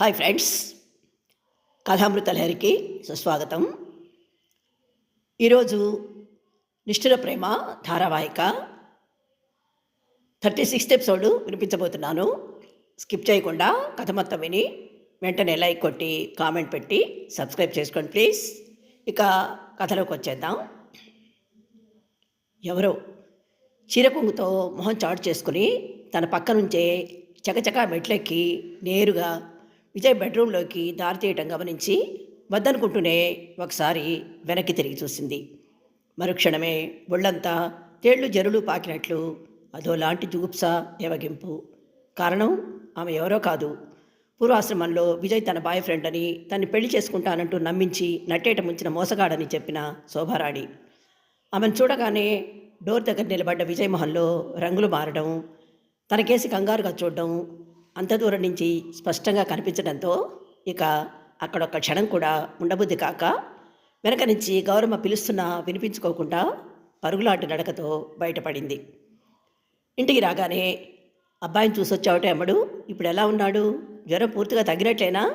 Hi friends కథామృత లహరికి సుస్వాగతం. ఈరోజు నిష్ఠుర ప్రేమ ధారావాహిక. థర్టీ సిక్స్త్ ఎపిసోడ్ వినిపించబోతున్నాను. స్కిప్ చేయకుండా కథ మొత్తం విని వెంటనే లైక్ కొట్టి కామెంట్ పెట్టి సబ్స్క్రైబ్ చేసుకోండి ప్లీజ్. ఇక కథలోకి వచ్చేద్దాం. ఎవరో చీరకొంగుతో మొహం చాటు చేసుకుని తన పక్క నుంచే చకచకా మెట్లెక్కి నేరుగా విజయ్ బెడ్రూమ్లోకి దారి తీయటం గమనించి వద్దనుకుంటూనే ఒకసారి వెనక్కి తిరిగి చూసింది. మరుక్షణమే ఒళ్ళంతా తేళ్ళు జరులు పాకినట్లు అదో లాంటి జుగుప్స ఎవగింపు కారణం? ఆమె ఎవరో కాదు. పూర్వాశ్రమంలో విజయ్ తన బాయ్ ఫ్రెండ్ అని తన్ని పెళ్ళి చేసుకుంటానంటూ నమ్మించి నట్టేట ముంచిన మోసగాడని చెప్పిన శోభారాణి. ఆమెను చూడగానే డోర్ దగ్గర నిలబడ్డ విజయ్ మొహంలో రంగులు మారడం తనకేసి కంగారుగా చూడడం అంత దూరం నుంచి స్పష్టంగా కనిపించడంతో ఇక అక్కడ ఒక క్షణం కూడా ఉండబుద్ధి కాక వెనక నుంచి గౌరమ్మ పిలుస్తున్నా వినిపించుకోకుండా పరుగులాంటి నడకతో బయటపడింది. ఇంటికి రాగానే అబ్బాయిని చూసొచ్చావుటే అమ్మడు ఇప్పుడు ఎలా ఉన్నాడు? జ్వరం పూర్తిగా తగ్గినట్లేనా?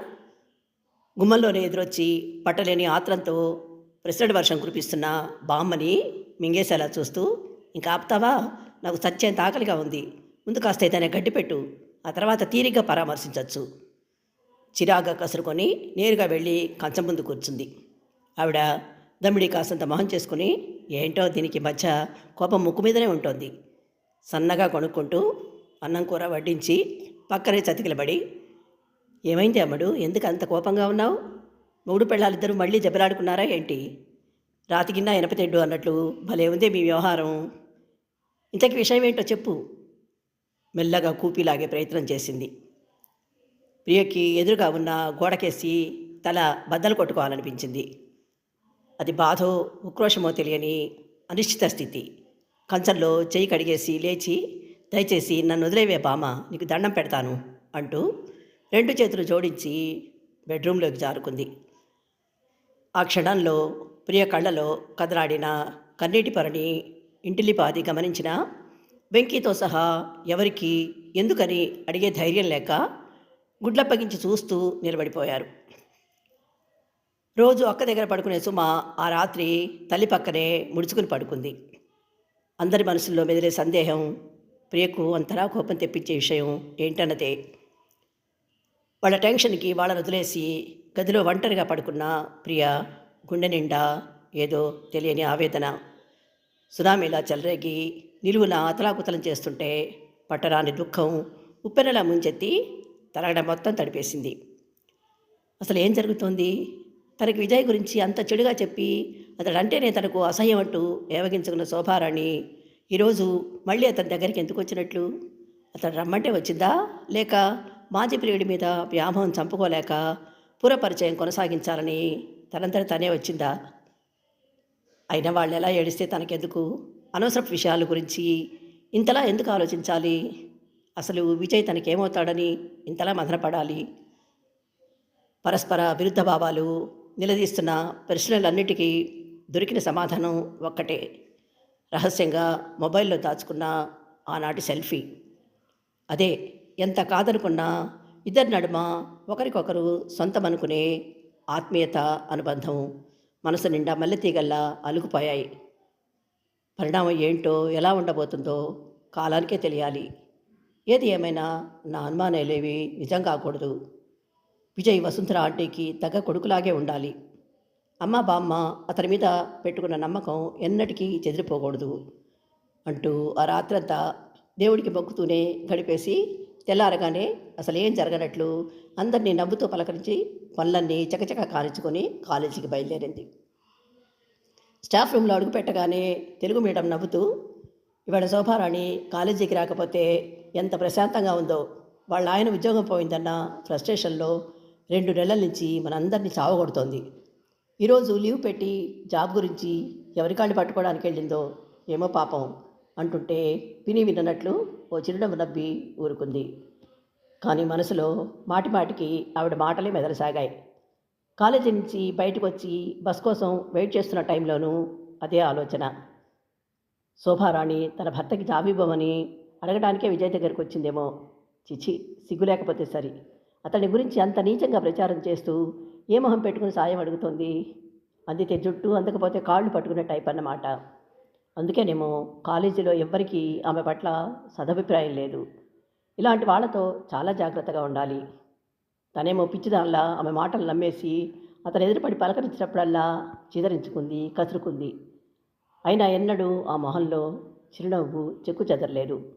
గుమ్మంలోనే ఎదురొచ్చి పట్టలేని ఆత్రంతో ప్రెసిడెంట్ వర్షం కురిపిస్తున్న బామ్మని మింగేసేలా చూస్తూ ఇంకా ఆపుతావా? నాకు సత్యంత ఆకలిగా ఉంది. ముందు కాస్త ఏదైనా గడ్డి పెట్టు ఆ తర్వాత తీరిగ్గా పరామర్శించవచ్చు చిరాగా కసురుకొని నేరుగా వెళ్ళి కంచం ముందు కూర్చుంది. ఆవిడ దమ్మిడి కాసంత మొహం చేసుకుని ఏంటో దీనికి మధ్య కోపం ముక్కు మీదనే ఉంటుంది. సన్నగా కొనుక్కుంటూ అన్నం కూర వడ్డించి పక్కనే చతికిలబడి ఏమైంది అమ్మడు? ఎందుకు అంత కోపంగా ఉన్నావు? మూడు పెళ్ళాలిద్దరూ మళ్ళీ దెబ్బలాడుకున్నారా ఏంటి? రాతికిన్నా ఎనపతెడ్డు అన్నట్లు భలే ఉంది మీ వ్యవహారం. ఇంతకీ విషయం ఏంటో చెప్పు. మెల్లగా కూపిలాగే ప్రయత్నం చేసింది. ప్రియకి ఎదురుగా ఉన్న గోడకేసి తల బద్దలు కొట్టుకోవాలనిపించింది. అది బాధో ఉక్రోషమో తెలియని అనిశ్చిత స్థితి. కంచంలో చెయ్యి కడిగేసి లేచి దయచేసి నన్ను వదిలేవే బామ నీకు దండం పెడతాను అంటూ రెండు చేతులు జోడించి బెడ్రూమ్లోకి జారుకుంది. ఆ క్షణంలో ప్రియ కళ్ళలో కదలాడిన కన్నీటి పొరని ఇంటిలిపాది గమనించిన వెంకీతో సహా ఎవరికి ఎందుకని అడిగే ధైర్యం లేక గుడ్లప్పగించి చూస్తూ నిలబడిపోయారు. రోజు అక్క దగ్గర పడుకునే సుమ ఆ రాత్రి తల్లి పక్కనే ముడుచుకుని పడుకుంది. అందరి మనసుల్లో మెదిలే సందేహం ప్రియకు అంతరా కోపం తెప్పించే విషయం ఏంటన్నదే. వాళ్ళ టెన్షన్కి వాళ్ళని వదిలేసి గదిలో ఒంటరిగా పడుకున్న ప్రియ గుండె నిండా ఏదో తెలియని ఆవేదన. సునామీలా చెలరేగి నిలువున అతలాకుతలం చేస్తుంటే పట్టరాని దుఃఖం ఉప్పెనలా ముంచెత్తి తలగడ మొత్తం తడిపేసింది. అసలు ఏం జరుగుతోంది? తనకి విజయ్ గురించి అంత చెడుగా చెప్పి అతడంటేనే తనకు అసహ్యం అంటూ ఏవగించుకున్న శోభారాణి ఈరోజు మళ్ళీ అతని దగ్గరికి ఎందుకు వచ్చినట్లు? అతడు రమ్మంటే వచ్చిందా? లేక మాజీ ప్రియుడి మీద వ్యామోహం చంపుకోలేక పురపరిచయం కొనసాగించాలని తనంతట తనే వచ్చిందా? అయిన వాళ్ళు ఎలా ఏడిస్తే తనకెందుకు? అనవసరపు విషయాల గురించి ఇంతలా ఎందుకు ఆలోచించాలి? అసలు విజయ్ తనకేమవుతాడని ఇంతలా మదనపడాలి పరస్పర విరుద్ధ భావాలు నిలదీస్తున్న ప్రశ్నలన్నిటికీ దొరికిన సమాధానం ఒక్కటే. రహస్యంగా మొబైల్లో దాచుకున్న ఆనాటి సెల్ఫీ. అదే ఎంత కాదనుకున్నా ఇద్దరి నడుమ ఒకరికొకరు సొంతం అనుకునే ఆత్మీయత అనుబంధం. మనసు నిండా మల్లెతీగల్లా అలుగుపోయాయి పరిణామం ఏంటో ఎలా ఉండబోతుందో కాలానికే తెలియాలి. ఏది ఏమైనా నా అనుమానాలేవి నిజం కాకూడదు. విజయ్ వసుంధర ఆంటీకి తగ్గ కొడుకులాగే ఉండాలి. అమ్మ బామ్మ అతని మీద పెట్టుకున్న నమ్మకం ఎన్నటికీ చెదిరిపోకూడదు అంటూ ఆ రాత్రంతా దేవుడికి మొక్కుతూనే గడిపేసి తెల్లారగానే అసలు ఏం జరగనట్లు అందరినీ నవ్వుతూ పలకరించి పనులన్నీ చకచక కానించుకొని కాలేజీకి బయలుదేరింది. స్టాఫ్ రూమ్లో అడుగు పెట్టగానే తెలుగు మీడియం నవ్వుతూ ఇవాళ శోభారాణి కాలేజీకి రాకపోతే ఎంత ప్రశాంతంగా ఉందో. వాళ్ళ ఆయన ఉద్యోగం పోయిందన్న ఫ్రస్ట్రేషన్లో రెండు నెలల నుంచి మనందరినీ చావగొడుతోంది. ఈరోజు లీవ్ పెట్టి జాబ్ గురించి ఎవరికాళ్ళు పట్టుకోవడానికి వెళ్ళిందో ఏమో పాపం. అంటుంటే విని విననట్లు ఓ చిరునవ్వు నవ్వి ఊరుకుంది. కానీ మనసులో మాటి మాటికి ఆవిడ మాటలే మెదలసాగాయి కాలేజీ నుంచి బయటకు వచ్చి బస్ కోసం వెయిట్ చేస్తున్న టైంలోనూ అదే ఆలోచన. శోభారాణి తన భర్తకి జాబివ్వమని అడగడానికే విజయ్ దగ్గరికి వచ్చిందేమో. చిచి సిగ్గు లేకపోతే సరి. అతని గురించి అంత నీచంగా ప్రచారం చేస్తూ ఏ మొహం పెట్టుకుని సాయం అడుగుతోంది? అందితే జుట్టు అందకపోతే కాళ్ళు పట్టుకునే టైప్ అన్నమాట అందుకేనేమో కాలేజీలో ఎవ్వరికీ ఆమె పట్ల సదభిప్రాయం లేదు. ఇలాంటి వాళ్ళతో చాలా జాగ్రత్తగా ఉండాలి. తనేమో పిచ్చిదానిలా ఆమె మాటలు నమ్మేసి అతను ఎదురుపడి పలకరించినప్పుడల్లా చిదరించుకుంది కసురుకుంది. అయినా ఎన్నడూ ఆ మొహంలో చిరునవ్వు చెక్కు చెదరలేదు.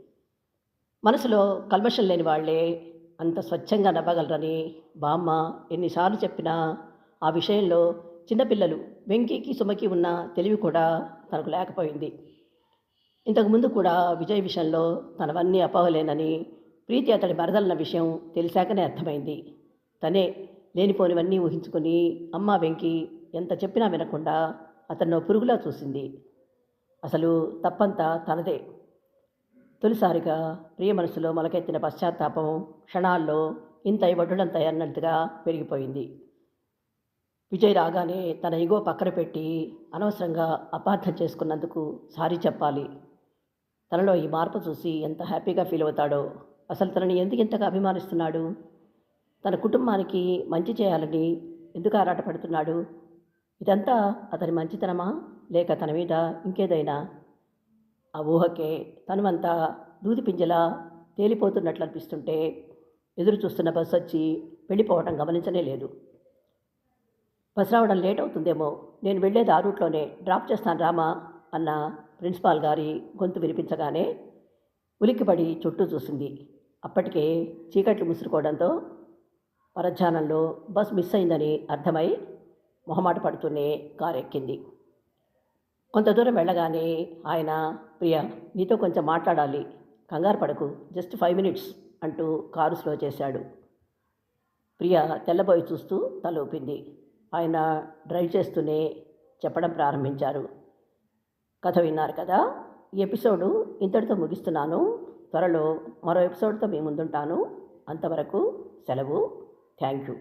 మనసులో కల్మషం లేని వాళ్ళే అంత స్వచ్ఛంగా నవ్వగలరని బామ్మ ఎన్నిసార్లు చెప్పినా ఆ విషయంలో చిన్నపిల్లలు వెంకీకి సుమకి ఉన్న తెలివి కూడా తనకు లేకపోయింది. ఇంతకుముందు కూడా విజయ్ విషయంలో తనవన్నీ అపోహలేనని ప్రీతి అతడి మరదలన్న విషయం తెలిసాకనే అర్థమైంది. తనే లేనిపోనివన్నీ ఊహించుకుని అమ్మ వెంకి ఎంత చెప్పినా వినకుండా అతన్ని పురుగులా చూసింది. అసలు తప్పంతా తనదే. తొలిసారిగా ప్రియ మనసులో మొలకెత్తిన పశ్చాత్తాపం క్షణాల్లో ఇంత వడ్డుడంత అన్నట్టుగా పెరిగిపోయింది. విజయ్ రాగానే తన ఇగో పక్కన పెట్టి అనవసరంగా అపార్థం చేసుకున్నందుకు సారీ చెప్పాలి. తనలో ఈ మార్పు చూసి ఎంత హ్యాపీగా ఫీల్ అవుతాడో అసలు తనని ఎందుకు ఇంతగా అభిమానిస్తున్నాడు? తన కుటుంబానికి మంచి చేయాలని ఎందుకు ఆరాటపడుతున్నాడు ఇదంతా అతని మంచితనమా? లేక తన మీద ఇంకేదైనా? ఆ ఊహకే తనువంతా దూది పింజలా తేలిపోతున్నట్లు అనిపిస్తుంటే ఎదురు చూస్తున్న బస్సు వచ్చి వెళ్ళిపోవటం గమనించనే లేదు. బస్ రావడం లేట్ అవుతుందేమో. నేను వెళ్ళేది ఆ రూట్లోనే. డ్రాప్ చేస్తాను రామా అన్న ప్రిన్సిపాల్ గారి గొంతు వినిపించగానే ఉలిక్కిపడి చుట్టూ చూసింది. అప్పటికే చీకట్లు ముసురుకోవడంతో పరధ్యానంలో బస్ మిస్ అయిందని అర్థమై మొహమాట పడుతూనే కారు ఎక్కింది కొంత దూరం వెళ్ళగానే ఆయన ప్రియ నీతో కొంచెం మాట్లాడాలి. కంగారు పడకు. జస్ట్ ఫైవ్ మినిట్స్ అంటూ కారు స్లో చేశాడు. ప్రియ తెల్లబోయి చూస్తూ తల ఊపింది ఆయన డ్రైవ్ చేస్తూనే చెప్పడం ప్రారంభించారు. కథ విన్నారు కదా? ఈ ఎపిసోడు ఇంతటితో ముగిస్తున్నాను. త్వరలో మరో ఎపిసోడ్తో మీ ముందుంటాను. అంతవరకు సెలవు. Thank you.